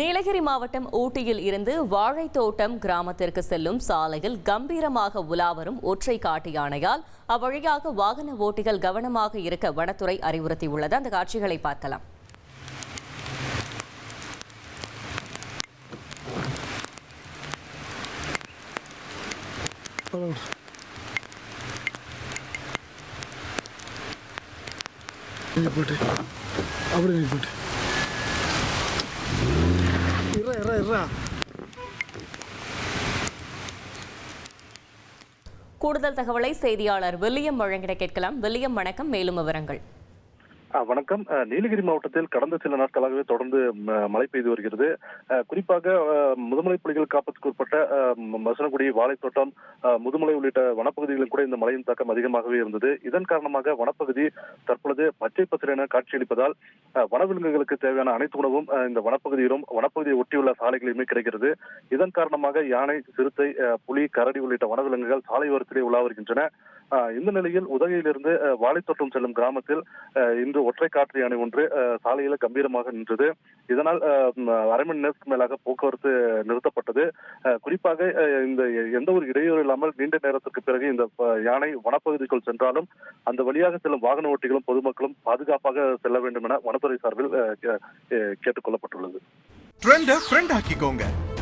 நீலகிரி மாவட்டம் ஊட்டியில் இருந்து வாழைத்தோட்டம் கிராமத்திற்கு செல்லும் சாலையில் கம்பீரமாக உலாவரும் ஒற்றை காட்டு யானையால் அவ்வழியாக வாகன ஓட்டிகள் கவனமாக இருக்க வனத்துறை அறிவுறுத்தியுள்ளது. அந்த காட்சிகளை பார்க்கலாம். போட்டு. அப்படி போட்டு. கூடுதல் தகவலை செய்தியாளர் வில்லியம் வழங்கிட கேட்கலாம். வில்லியம் வணக்கம். மேலும் விவரங்கள். வணக்கம். நீலகிரி மாவட்டத்தில் கடந்த சில நாட்களாகவே தொடர்ந்து மழை பெய்து வருகிறது. குறிப்பாக முதுமலை புலிகள் காப்பத்துக்கு உட்பட்ட மசனகுடி வாழைத்தோட்டம் முதுமலை உள்ளிட்ட வனப்பகுதிகளில் கூட இந்த மழையின் தாக்கம் அதிகமாகவே இருந்தது. இதன் காரணமாக வனப்பகுதி தற்பொழுது பச்சை பசிரென காட்சியளிப்பதால் வனவிலங்குகளுக்கு தேவையான அனைத்து உணவும் இந்த வனப்பகுதியிலும் வனப்பகுதியை ஒட்டியுள்ள சாலைகளிலுமே கிடைக்கிறது. இதன் காரணமாக யானை சிறுத்தை புலி கரடி உள்ளிட்ட வனவிலங்குகள் சாலை ஓரத்திலே உலா வருகின்றன இந்த நிலையில் உதகையிலிருந்து வாழைத்தோட்டம் செல்லும் கிராமத்தில் இன்று ஒற்றை காற்று யானை ஒன்று சாலையில கம்பீரமாக நின்றது. இதனால் அரை மணி நேரத்துக்கு மேலாக போக்குவரத்து நிறுத்தப்பட்டது. குறிப்பாக இந்த எந்த ஒரு இடையூறு இல்லாமல் நீண்ட நேரத்திற்கு பிறகு இந்த யானை வனப்பகுதிக்குள் சென்றாலும் அந்த வழியாக செல்லும் வாகன ஓட்டிகளும் பொதுமக்களும் பாதுகாப்பாக செல்ல வேண்டும் என வனத்துறை சார்பில் கேட்டுக்கொள்ளப்பட்டுள்ளது கே- ஃப்ரெண்ட் ஆக்கிக்கோங்க.